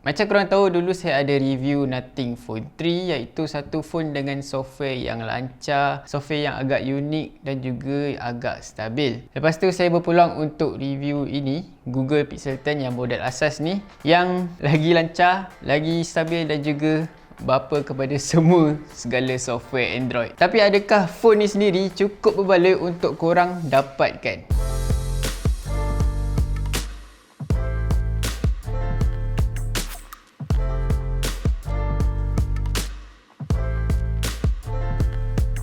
Macam korang tahu dulu saya ada review Nothing Phone 3 iaitu satu phone dengan software yang lancar, software yang agak unik dan juga agak stabil. Lepas tu saya berpulang untuk review ini Google Pixel 10 yang model asas ni yang lagi lancar, lagi stabil dan juga bapa kepada semua segala software Android. Tapi adakah phone ni sendiri cukup berbala untuk korang dapatkan?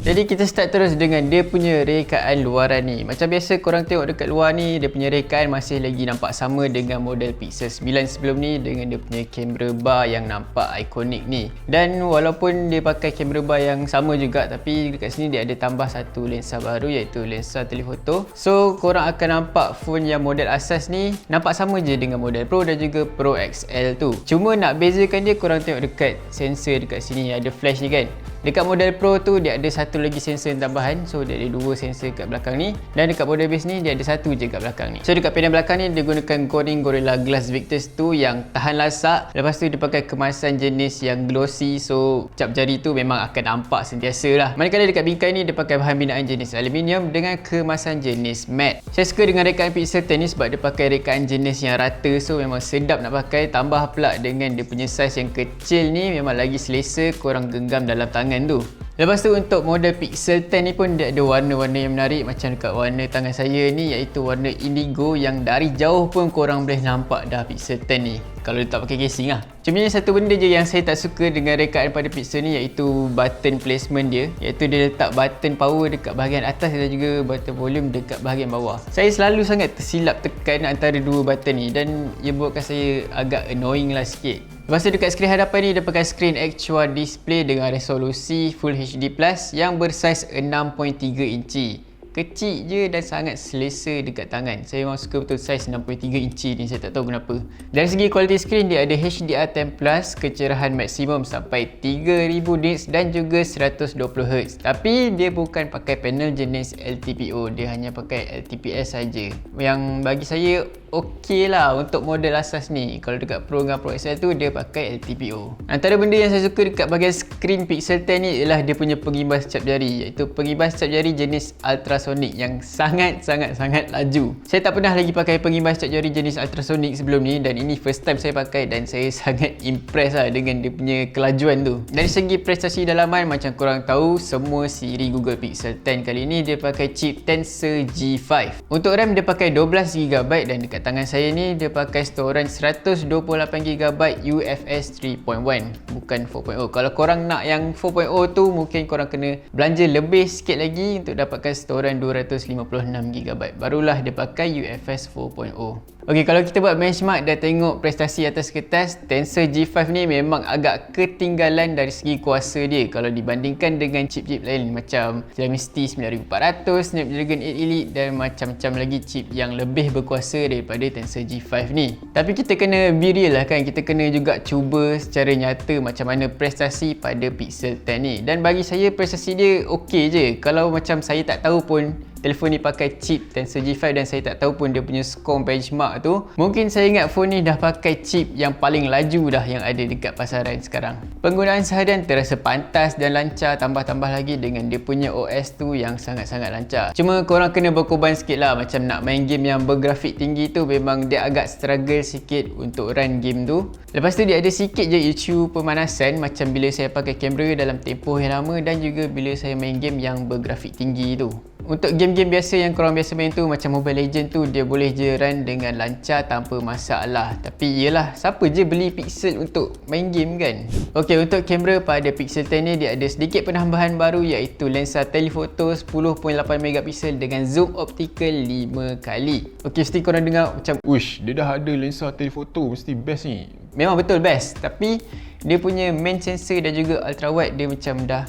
Jadi kita start terus dengan dia punya rekaan luaran ni. Macam biasa korang tengok dekat luar ni, dia punya rekaan masih lagi nampak sama dengan model Pixel 9 sebelum ni dengan dia punya kamera bar yang nampak ikonik ni. Dan walaupun dia pakai kamera bar yang sama juga tapi dekat sini dia ada tambah satu lensa baru iaitu lensa telefoto. So korang akan nampak phone yang model asas ni nampak sama je dengan model Pro dan juga Pro XL tu. Cuma nak bezakan dia korang tengok dekat sensor dekat sini ada flash ni kan. Dekat model Pro tu dia ada satu lagi sensor tambahan. So dia ada dua sensor kat belakang ni. Dan dekat model base ni dia ada satu je kat belakang ni. So dekat panel belakang ni dia gunakan Corning Gorilla Glass Victus tu yang tahan lasak. Lepas tu dia pakai kemasan jenis yang glossy. So cap jari tu memang akan nampak sentiasa lah. Manakala dekat bingkai ni dia pakai bahan binaan jenis aluminium Dengan kemasan jenis matte. Saya suka dengan rekaan Pixel 10 ni sebab dia pakai rekaan jenis yang rata. So memang sedap nak pakai. Tambah pula dengan dia punya size yang kecil ni Memang lagi selesa korang genggam dalam tangan tangan tu Lepas tu untuk model Pixel 10 ni pun dia ada warna-warna yang menarik. Macam dekat warna tangan saya ni iaitu warna indigo yang dari jauh pun korang boleh nampak dah Pixel 10 ni. Kalau dia tak pakai casing lah. Cuma ni satu benda je yang saya tak suka dengan rekaan pada Pixel ni iaitu button placement dia. Iaitu dia letak button power dekat bahagian atas dan juga button volume dekat bahagian bawah. Saya selalu sangat tersilap tekan antara dua button ni dan ia buatkan saya agak annoying lah sikit. Lepas tu dekat skrin hadapan ni dia pakai skrin actual display dengan resolusi Full HD Plus yang bersaiz 6.3 inci kecil je dan sangat selesa dekat tangan. Saya memang suka betul saiz 6.3 inci ni saya tak tahu kenapa. Dari segi kualiti skrin dia ada HDR10 Plus kecerahan maksimum sampai 3000 nits dan juga 120Hz tapi dia bukan pakai panel jenis LTPO dia hanya pakai LTPS saja. Yang bagi saya okey lah untuk model asas ni. Kalau dekat Pro dengan Pro XL tu dia pakai LTPO antara benda yang saya suka dekat bahagian skrin Pixel 10 ni ialah dia punya pengimbas cap jari iaitu pengimbas cap jari jenis Ultra ultrasonic yang sangat-sangat-sangat laju. Saya tak pernah lagi pakai pengimbas cat jari jenis ultrasonic sebelum ni dan ini first time saya pakai dan saya sangat impress lah dengan dia punya kelajuan tu. Dari segi prestasi dalaman macam korang tahu semua siri Google Pixel 10 kali ni dia pakai chip Tensor G5. Untuk RAM dia pakai 12GB dan dekat tangan saya ni dia pakai storan 128GB UFS 3.1 bukan 4.0. Kalau korang nak yang 4.0 tu mungkin korang kena belanja lebih sikit lagi untuk dapatkan storan 256GB barulah dia pakai UFS 4.0 Ok, kalau kita buat benchmark dan tengok prestasi atas kertas, Tensor G5 ni memang agak ketinggalan dari segi kuasa dia kalau dibandingkan dengan chip-chip lain macam Dimensity 9400, Snapdragon 8 Elite dan macam-macam lagi chip yang lebih berkuasa daripada Tensor G5 ni. Tapi kita kena be real lah kan, kita kena juga cuba secara nyata macam mana prestasi pada Pixel 10 ni. Dan bagi saya prestasi dia ok je. Kalau macam saya tak tahu pun telefon ni pakai chip Tensor G5 dan saya tak tahu pun dia punya score benchmark tu. Mungkin saya ingat phone ni dah pakai chip yang paling laju dah yang ada dekat pasaran sekarang. Penggunaan seharian terasa pantas dan lancar tambah-tambah lagi dengan dia punya OS tu yang sangat-sangat lancar. Cuma korang kena berkorban sikit lah macam nak main game yang bergrafik tinggi tu memang dia agak struggle sikit untuk run game tu. Lepas tu dia ada sikit je isu pemanasan macam bila saya pakai kamera dalam tempoh yang lama dan juga bila saya main game yang bergrafik tinggi tu untuk game-game biasa yang korang biasa main tu macam Mobile Legend tu dia boleh je run dengan lancar tanpa masalah. Tapi iyalah siapa je beli pixel untuk main game kan? Ok untuk kamera pada pixel 10 ni dia ada sedikit penambahan baru iaitu lensa telephoto 10.8MP dengan zoom optical 5 kali. Ok mesti korang dengar macam uish dia dah ada lensa telephoto mesti best ni. Memang betul best tapi dia punya main sensor dan juga ultra wide dia macam dah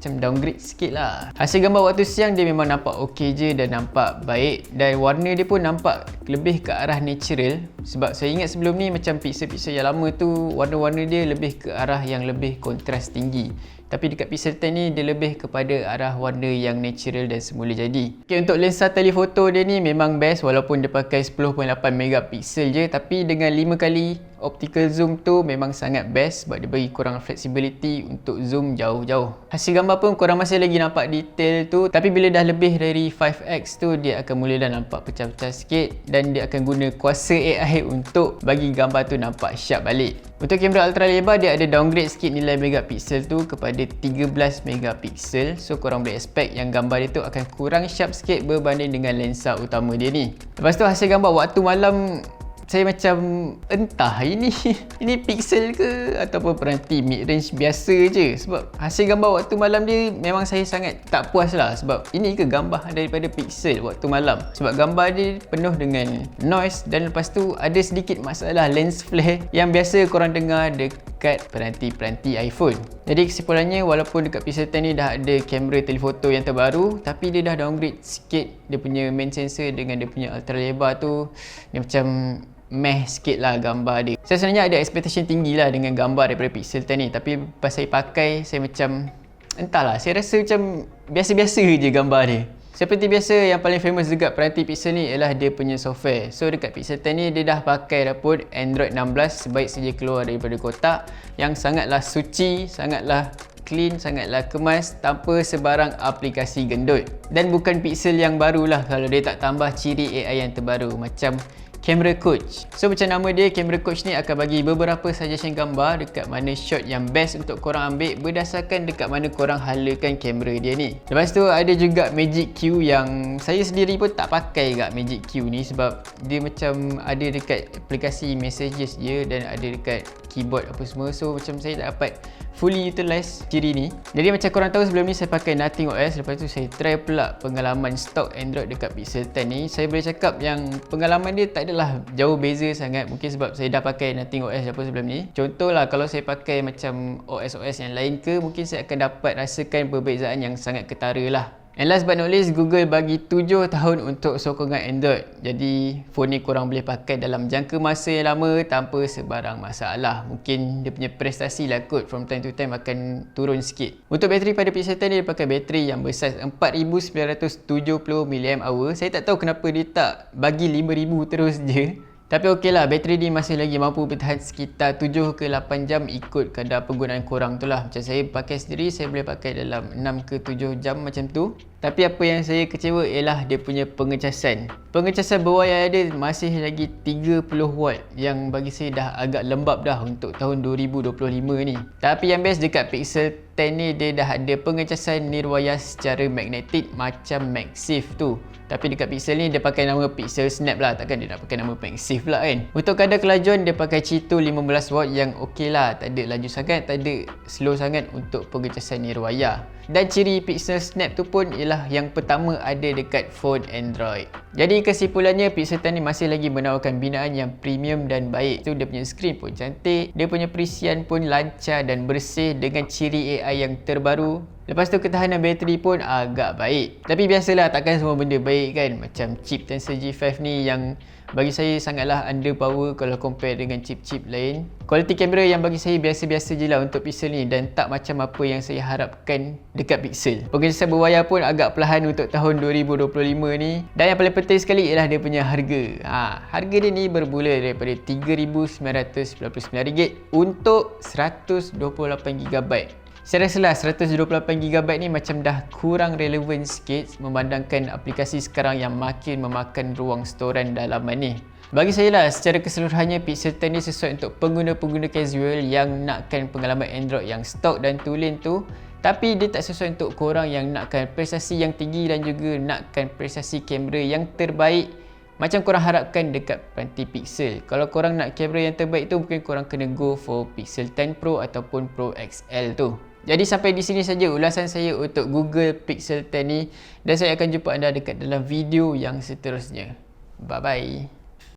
macam downgrade sikit lah. Hasil gambar waktu siang dia memang nampak ok je dan nampak baik. Dan warna dia pun nampak lebih ke arah natural. Sebab saya ingat sebelum ni macam pixel-pixel yang lama tu warna-warna dia lebih ke arah yang lebih kontras tinggi. Tapi dekat Pixel 10 ni dia lebih kepada arah warna yang natural dan semula jadi. Okay, untuk lensa telefoto dia ni memang best walaupun dia pakai 10.8 megapiksel je. Tapi dengan 5 kali optical zoom tu memang sangat best sebab dia bagi korang flexibility untuk zoom jauh-jauh. Hasil gambar pun korang masih lagi nampak detail tu tapi bila dah lebih dari 5x tu dia akan mula dah nampak pecah-pecah sikit dan dia akan guna kuasa AI untuk bagi gambar tu nampak sharp balik. Untuk kamera ultra lebar dia ada downgrade sikit nilai megapixel tu kepada 13 megapixel. So korang boleh expect yang gambar dia tu akan kurang sharp sikit berbanding dengan lensa utama dia ni. Lepas tu hasil gambar waktu malam saya macam entah ini ini pixel ke? Ataupun peranti mid range biasa je. Sebab hasil gambar waktu malam dia memang saya sangat tak puas lah. Sebab ini ke gambar daripada pixel waktu malam. Sebab gambar dia penuh dengan noise dan lepas tu ada sedikit masalah lens flare yang biasa korang dengar dekat peranti-peranti iPhone. Jadi kesimpulannya walaupun dekat Pixel 10 ni dah ada kamera telefoto yang terbaru tapi dia dah downgrade sikit. Dia punya main sensor dengan dia punya ultra lebar tu dia macam meh sikit lah gambar dia. Saya sebenarnya ada expectation tinggi lah dengan gambar daripada Pixel 10 ni. Tapi pas saya pakai saya macam Entahlah saya rasa macam biasa-biasa je gambar dia. Seperti biasa yang paling famous dekat peranti Pixel ni ialah dia punya software. So dekat Pixel 10 ni dia dah pakai dah pun Android 16 sebaik saja keluar daripada kotak Yang sangatlah suci, sangatlah clean, sangatlah kemas tanpa sebarang aplikasi gendut. Dan bukan Pixel yang barulah kalau dia tak tambah ciri AI yang terbaru. Macam Camera Coach. So macam nama dia, Camera Coach ni akan bagi beberapa suggestion gambar dekat mana shot yang best untuk korang ambil berdasarkan dekat mana korang halakan kamera dia ni. Lepas tu ada juga Magic Q yang saya sendiri pun tak pakai kat Magic Q ni sebab dia macam ada dekat aplikasi messages je dan ada dekat keyboard apa semua. So macam saya tak dapat fully utilize ciri ni. Jadi macam korang tahu sebelum ni saya pakai Nothing OS lepas tu saya try pula pengalaman stock Android dekat Pixel 10 ni. Saya boleh cakap yang pengalaman dia tak adalah jauh beza sangat mungkin sebab saya dah pakai Nothing OS apa sebelum ni. Contohlah kalau saya pakai macam OS-OS yang lain ke mungkin saya akan dapat rasakan perbezaan yang sangat ketara lah. And last but not least, Google bagi 7 tahun untuk sokongan Android. Jadi, phone ni korang boleh pakai dalam jangka masa yang lama tanpa sebarang masalah. Mungkin dia punya prestasi lah kot from time to time akan turun sikit. Untuk bateri pada Pixel 10 dia pakai bateri yang bersaiz 4970 mAh. Saya tak tahu kenapa dia tak bagi 5000 terus je. Tapi okey lah, bateri ni masih lagi mampu bertahan sekitar 7 ke 8 jam ikut kadar penggunaan korang tu lah. Macam saya pakai sendiri, saya boleh pakai dalam 6 ke 7 jam macam tu. Tapi apa yang saya kecewa ialah dia punya pengecasan. Pengecasan berwayar dia masih lagi 30 watt yang bagi saya dah agak lembab dah untuk tahun 2025 ni. Tapi yang best dekat Pixel 10 ni dia dah ada pengecasan nirwayar secara magnetik macam MagSafe tu. Tapi dekat Pixel ni dia pakai nama Pixel Snap lah Takkan dia nak pakai nama MagSafe pula kan Untuk kadar kelajuan dia pakai Qi2 15W yang okey lah Tak ada laju sangat, tak ada slow sangat untuk pengecasan nirwayar Dan ciri Pixel Snap tu pun ialah yang pertama ada dekat phone Android. Jadi kesimpulannya Pixel 10 ni masih lagi menawarkan binaan yang premium dan baik. Tu dia punya screen pun cantik Dia punya perisian pun lancar dan bersih dengan ciri AI yang terbaru Lepas tu ketahanan bateri pun agak baik. Tapi biasalah takkan semua benda baik kan. Macam chip Tensor G5 ni yang bagi saya sangatlah underpower kalau compare dengan chip-chip lain. Kualiti kamera yang bagi saya biasa-biasa je lah untuk Pixel ni dan tak macam apa yang saya harapkan dekat Pixel. Pengecasan berwayar pun agak perlahan untuk tahun 2025 ni. Dan yang paling penting sekali ialah dia punya harga. Ha, harga dia ni bermula daripada RM3,999 untuk 128GB. Saya rasa lah 128GB ni macam dah kurang relevan sikit memandangkan aplikasi sekarang yang makin memakan ruang storan dalaman ni. Bagi saya lah, secara keseluruhannya Pixel 10 ni sesuai untuk pengguna-pengguna casual yang nakkan pengalaman Android yang stok dan tulen tu tapi dia tak sesuai untuk korang yang nakkan prestasi yang tinggi dan juga nakkan prestasi kamera yang terbaik macam korang harapkan dekat peranti Pixel. Kalau korang nak kamera yang terbaik tu mungkin korang kena go for Pixel 10 Pro ataupun Pro XL tu. Jadi sampai di sini saja ulasan saya untuk Google Pixel 10 ni dan saya akan jumpa anda dekat dalam video yang seterusnya. Bye bye.